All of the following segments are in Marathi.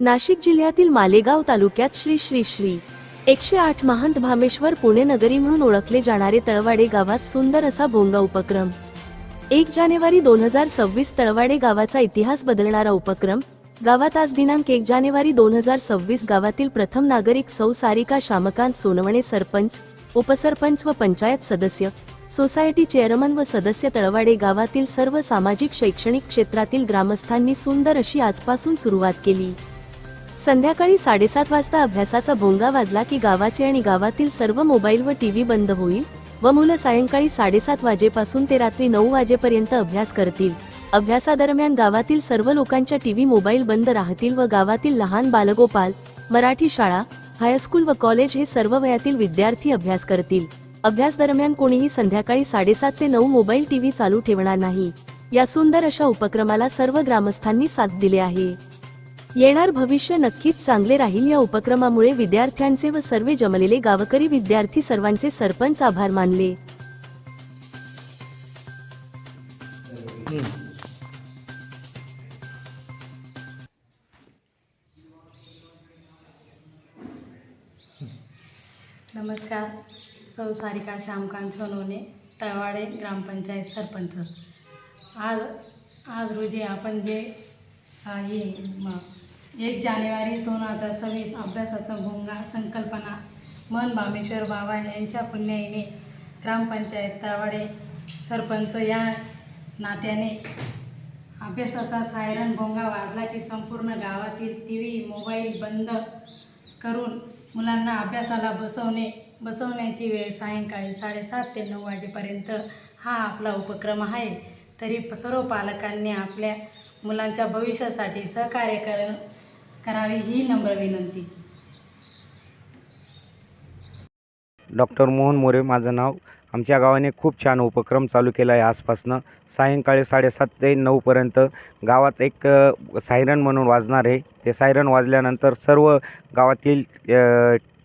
नाशिक जिल्ह्यातील मालेगाव तालुक्यात श्री श्री श्री एकशे आठ महंत भामेश्वर पुणे नगरी म्हणून ओळखले जाणारे तळवाडे गावात सुंदर असा भोंगा उपक्रम. एक जानेवारी दोन हजार सव्वीस तळवाडे गावाचा इतिहास बदलणारा उपक्रम. गावात आज दिनांक एक जानेवारी दोन हजार सव्वीस गावातील प्रथम नागरिक सौ सारिका श्यामकांत सोनवणे सरपंच उपसरपंच व पंचायत सदस्य सोसायटी चेअरमन व सदस्य तळवाडे गावातील सर्व सामाजिक शैक्षणिक क्षेत्रातील ग्रामस्थांनी सुंदर अशी आजपासून सुरुवात केली. संध्याकाळी साडेसात वाजता अभ्यासाचा भोंगा वाजला की गावाचे आणि गावातील सर्व मोबाईल व टीव्ही बंद होईल व मुलं सायंकाळी साडेसात वाजेपासून ते रात्री नऊ वाजेपर्यंत अभ्यास करतील. अभ्यासादरम्यान गावातील सर्व लोकांच्या टीव्ही मोबाईल बंद राहतील व गावातील लहान बालगोपाल मराठी शाळा हायस्कूल व कॉलेज हे सर्व वयातील विद्यार्थी अभ्यास करतील. अभ्यास दरम्यान कोणीही संध्याकाळी साडेसात ते नऊ मोबाईल टीव्ही चालू ठेवणार नाही. या सुंदर अशा उपक्रमाला सर्व ग्रामस्थांनी साथ दिले आहे. येणार भविष्य नक्कीच चांगले राहील या उपक्रमामुळे विद्यार्थ्यांचे व सर्व जमलेले गावकरी विद्यार्थी सर्वांचे सरपंच आभार मानले. नमस्कार. सौ सारिका श्यामकांत सोनवणे तळवाडे ग्रामपंचायत सरपंच. आज आज रोजी आपण जे हे एक जानेवारी दोन हजार सव्वीस अभ्यासाचा भोंगा संकल्पना. मन बामेश्वर बाबा यांच्या पुण्याईने ग्रामपंचायत तावडे सरपंच या नात्याने अभ्यासाचा सायरन भोंगा वाजला की संपूर्ण गावातील टी व्ही मोबाईल बंद करून मुलांना अभ्यासाला बसवणे बसवण्याची वेळ सायंकाळी साडेसात ते नऊ वाजेपर्यंत हा आपला उपक्रम आहे. तरी सर्व पालकांनी आपल्या मुलांच्या भविष्यासाठी सहकार्य कर करावी ही नम्र विनंती. डॉक्टर मोहन मोरे माझं नाव. आमच्या गावाने खूप छान उपक्रम चालू केला आहे आजपासनं. सायंकाळी साडेसात ते नऊपर्यंत गावात एक सायरन म्हणून वाजणार आहे. ते सायरन वाजल्यानंतर सर्व गावातील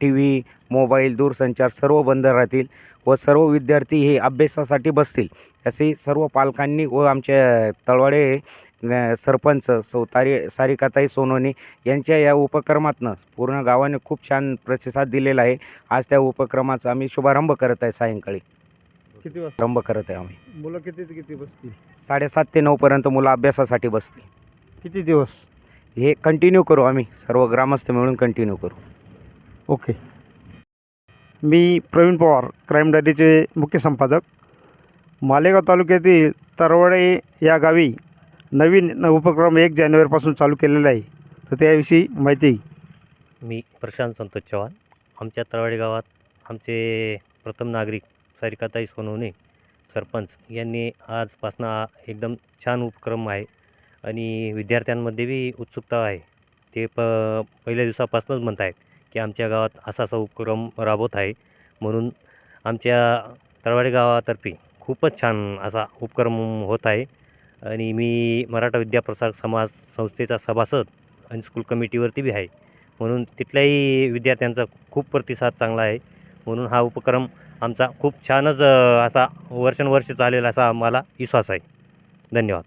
टी व्ही मोबाईल दूरसंचार सर्व बंद राहतील व सर्व विद्यार्थी हे अभ्यासासाठी बसतील. असे सर्व पालकांनी व आमच्या तळवाडे सरपंच सौतारी सारिकाताई सोनवणे यांच्या या उपक्रमातनं पूर्ण गावाने खूप छान प्रतिसाद दिलेला आहे. आज त्या उपक्रमाचा आम्ही शुभारंभ करत आहे सायंकाळी. किती वाजता? आरंभ करत आहे आम्ही. मुलं किती ते किती बसतील? साडेसात ते नऊपर्यंत मुलं अभ्यासासाठी बसतील. किती दिवस? हे कंटिन्यू करू आम्ही. सर्व ग्रामस्थ मिळून कंटिन्यू करू. ओके. मी प्रवीण पवार क्राईम डायरीचे मुख्य संपादक. मालेगाव तालुक्यातील तरवडे या गावी नवीन उपक्रम एक जानेवारीपासून चालू केलेला आहे. तर त्याविषयी माहिती मी प्रशांत संतोष चव्हाण. आमच्या तळवाडी गावात आमचे प्रथम नागरिक सारिकाताई सोनवणे सरपंच यांनी आजपासनं एकदम छान उपक्रम आहे आणि विद्यार्थ्यांमध्ये बी उत्सुकता आहे. ते प पहिल्या दिवसापासूनच म्हणत आहेत की आमच्या गावात असा असा उपक्रम राबवत आहे. म्हणून आमच्या तळवाडी गावातर्फे खूपच छान असा उपक्रम होत आहे. आणि मी मराठा विद्याप्रसारक समाज संस्थेचा सभासद आणि स्कूल कमिटीवरती बी आहे. म्हणून तिथल्याही विद्यार्थ्यांचा खूप प्रतिसाद चांगला आहे. म्हणून हा उपक्रम आमचा खूप छानच असा वर्षानुवर्ष चालेल असा आम्हाला विश्वास आहे. धन्यवाद.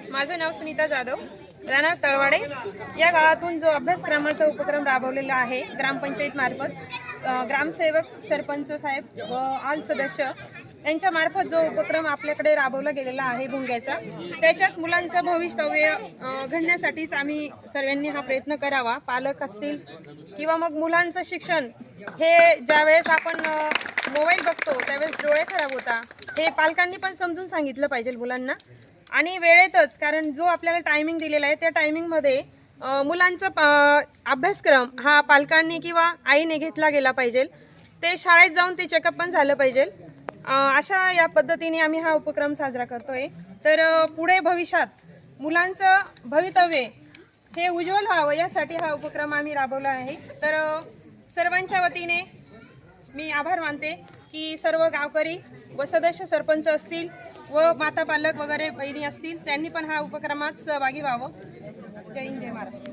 माझं नाव सुनीता जाधव राणा तळवाडे. या गावातून जो अभ्यासक्रमाचा उपक्रम राबवलेला आहे ग्रामपंचायत मार्फत ग्रामसेवक सरपंच साहेब व ऑल सदस्य यांच्या मार्फत जो उपक्रम आपल्याकडे राबवला गेलेला आहे भुंग्याचा त्याच्यात मुलांचं भविष्यव्य घडण्यासाठीच आम्ही सर्वांनी हा प्रयत्न करावा. पालक असतील किंवा मग मुलांचं शिक्षण हे ज्यावेळेस आपण मोबाईल बघतो त्यावेळेस डोळे खराब होता हे पालकांनी पण समजून सांगितलं पाहिजे मुलांना. आणि वेळेतच कारण जो आपल्याला टायमिंग दिलेला आहे त्या टायमिंगमध्ये मुलांचा प- अभ्यासक्रम हा पालकांनी किंवा आईने घेतला गेला पाहिजे. ते शाळेत जाऊन ते चेकअप पण झालं पाहिजे. अशा या पद्धतीने आम्ही हा उपक्रम साजरा करतोय. तर पुढे भविष्यात मुलांचं भवितव्य हे उज्ज्वल व्हावं यासाठी हा उपक्रम आम्ही राबवला आहे. तर सर्वांच्या वतीने मी आभार मानते की सर्व गावकरी व सदस्य सरपंच असतील व माता पालक वगैरे बहिणी असतील त्यांनी पण हा उपक्रमात सहभागी व्हावं. जय हिंद जय महाराष्ट्र.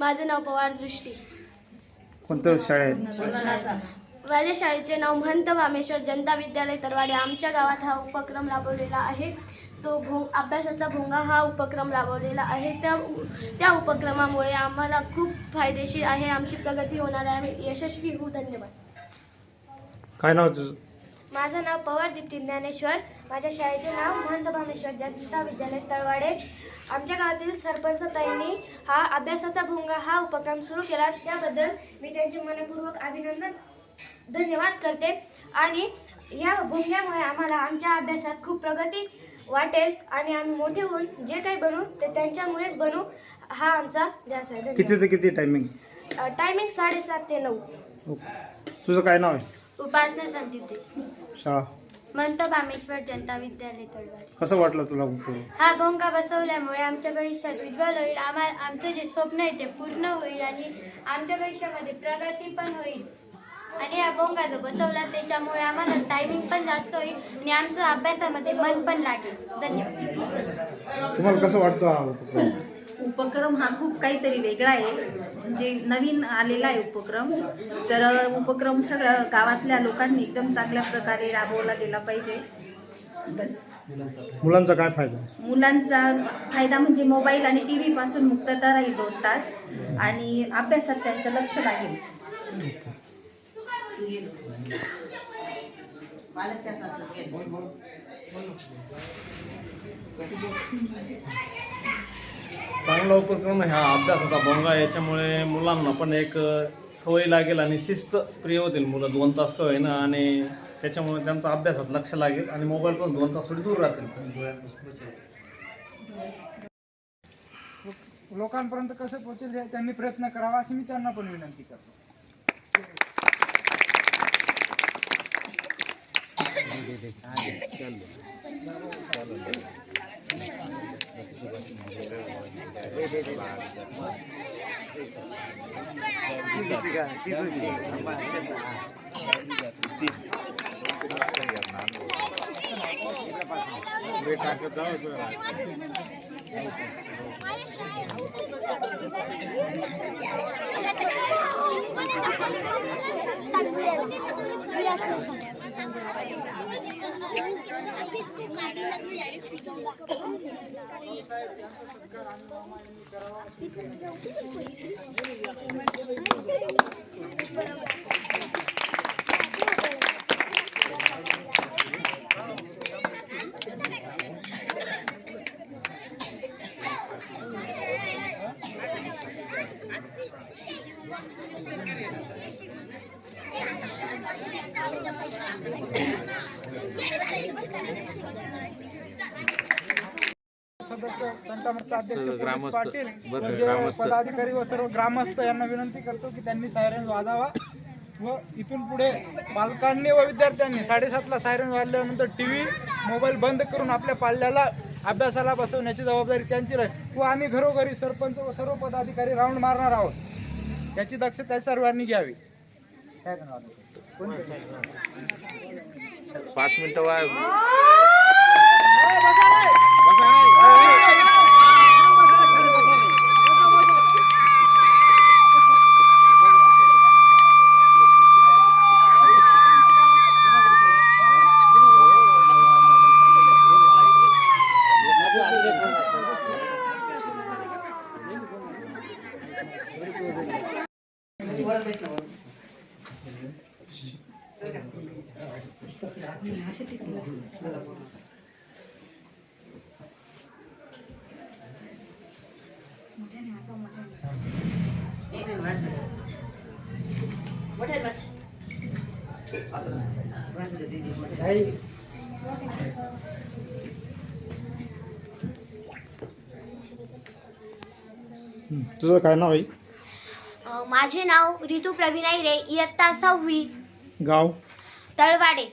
माझं नाव पवार दृष्टी. कोणतं शाळा आहे माझ्या शाळेचे नाव महंत वामेश्वर जनता विद्यालय तरवाडे. आमच्या गावात हा उपक्रम राबवलेला आहे. तो भो अभ्यासाचा भोंगा हा उपक्रम राबवलेला आहे. त्या त्या उपक्रमामुळे आम्हाला खूप फायदेशीर आहे. आमची प्रगती होणार आहे. आम्ही यशस्वी होऊ. धन्यवाद. काय नाव तुझं? माझं नाव पवार दीप्ती ज्ञानेश्वर. माझ्या शाळेचे नाव महंत भामेश्वर जनता विद्यालय तळवाडे. आमच्या गावातील सरपंच ताईंनी हा अभ्यासाचा भोंगा हा उपक्रम सुरू केला. त्याबद्दल मी त्यांचे मनपूर्वक अभिनंदन धन्यवाद करते. आणि या भोंग्यामुळे आम्हाला आमच्या अभ्यासात खूप प्रगती वाटेल आणि आम्ही मोठे होऊन जे काही बनू ते त्यांच्यामुळेच बनू हा आमचा ध्यास आहे. किती ते किती टायमिंग टायमिंग साडेसात ते नऊ. तुझं काय नाव आहे? उपासना संदीप शाळा? मंत भामेश्वर जनता विद्यालय तळवाडे कसं वाटलं तुला? हा भोंगा बसवल्यामुळे आमच्या भविष्यात उज्ज्वल होईल आम्हा आमचं जे स्वप्न आहे ते पूर्ण होईल आणि आमच्या भविष्यामध्ये प्रगती पण होईल. आणि हा भोंगा जो बसवला त्याच्यामुळे आम्हाला टायमिंग पण जास्त होईल आणि आमचं अभ्यासामध्ये मन पण लागेल. धन्यवाद. तुम्हाला कसं वाटतं हा उपक्रम? उपक्रम हा खूप काहीतरी वेगळा आहे. म्हणजे नवीन आलेला आहे उपक्रम. तर उपक्रम सगळं गावातल्या लोकांनी एकदम चांगल्या प्रकारे राबवला गेला पाहिजे. बस. मुलांचा काय फायदा? मुलांचा फायदा म्हणजे मोबाईल आणि टी व्हीपासून मुक्तता राहील दोन तास आणि अभ्यासात त्यांचं लक्ष लागेल. चांगला उपक्रम आहे. हा अभ्यासाचा भोंगा याच्यामुळे मुलांना पण एक सवय लागेल आणि शिस्त प्रिय होतील मुलं. दोन तास का होईना आणि त्याच्यामुळे त्यांचा अभ्यासात लक्ष लागेल आणि मोबाईलपासून दोन तास थोडी दूर राहतील. लोकांपर्यंत कसं पोहोचेल त्यांनी प्रयत्न करावा अशी मी त्यांना पण विनंती करतो. सदस्य तंटामुक्त अध्यक्ष पोलीस पाटील म्हणजे पदाधिकारी व सर्व ग्रामस्थ यांना विनंती करतो की त्यांनी सायरन वाजावा व इथून पुढे पालकांनी व विद्यार्थ्यांनी साडेसातला सायरन वाजल्यानंतर टी व्ही मोबाईल बंद करून आपल्या पाल्याला अभ्यासाला बसवण्याची जबाबदारी त्यांची राहील. व आम्ही घरोघरी सरपंच व सर्व पदाधिकारी राऊंड मारणार आहोत. याची दक्षता सर्वांनी घ्यावी? पाच मिनटं वा तुझं काय नाव आहे? माझे नाव रितू प्रवीण रे इयत्ता सव्वी गाव? तळवाडे.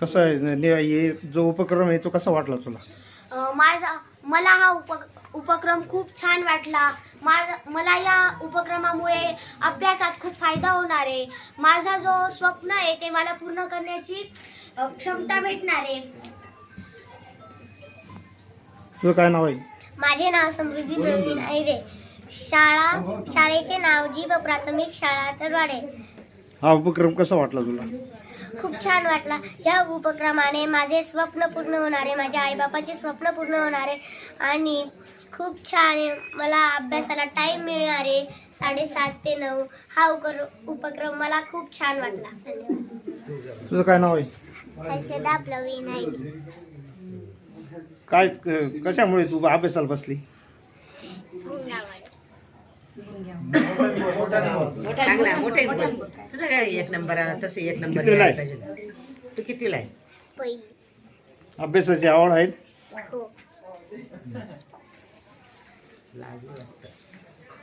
कसा आहे? हे जो उपक्रम आहे तो कसा वाटला तुला? माझा मला हा उप उपक्रम खूप छान वाटला. माझा मला या उपक्रमामुळे अभ्यासात खूप फायदा होणार आहे. माझा जो स्वप्न आहे ते मला पूर्ण करण्याची क्षमता भेटणार आहे. तुझं काय नाव आहे? माझे नाव समृद्धी प्रवीण ऐरे शाळा शाळेचे नाव जीव प्राथमिक शाळा तरवाडे हा उपक्रम कसा वाटला तुला? खूप छान वाटला. या उपक्रमाने माझे स्वप्न पूर्ण होणार आहे माझ्या आईबापाचे स्वप्न पूर्ण होणार आणि खूप छान मला अभ्यासाला टाईम मिळणार आहे साडेसात ते नऊ. हा उपक्रम मला खूप छान वाटला. तुझं काय नाव आहे? हर्षदा काय कशामुळे तू अभ्यासाला बसली? चांगला मोठे तुझं काय एक नंबर तसं एक नंबर कितवीला आहे? पाहिजे. तू कितीला आहे? पहिली अभ्यासाची आवड आहे? हो.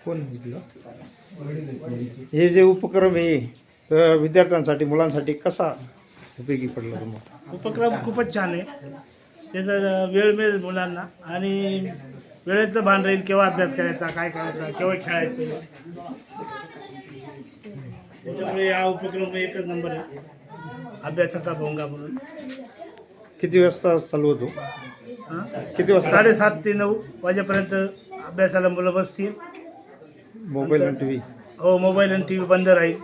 कोण हे जे उपक्रम आहे अ, विद्यार्थ्यांसाठी मुलांसाठी कसा उपयोगी पडला तुम्हाला? उपक्रम खूपच छान आहे. त्याचा वेळ मिळेल मुलांना. आणि वेळेचं भान राहील केव्हा अभ्यास करायचा काय करायचा केव्हा खेळायचं? त्याच्यामुळे हा उपक्रम एकच नंबर आहे. अभ्यासाचा भोंगा म्हणून. किती वाजता चालू होतो? हां? किती वाजता? साडेसात ते नऊ वाजेपर्यंत अभ्यासाला मुलं बसतील. मोबाईल आणि टी व्ही हो मोबाईल आणि टी व्ही बंद राहील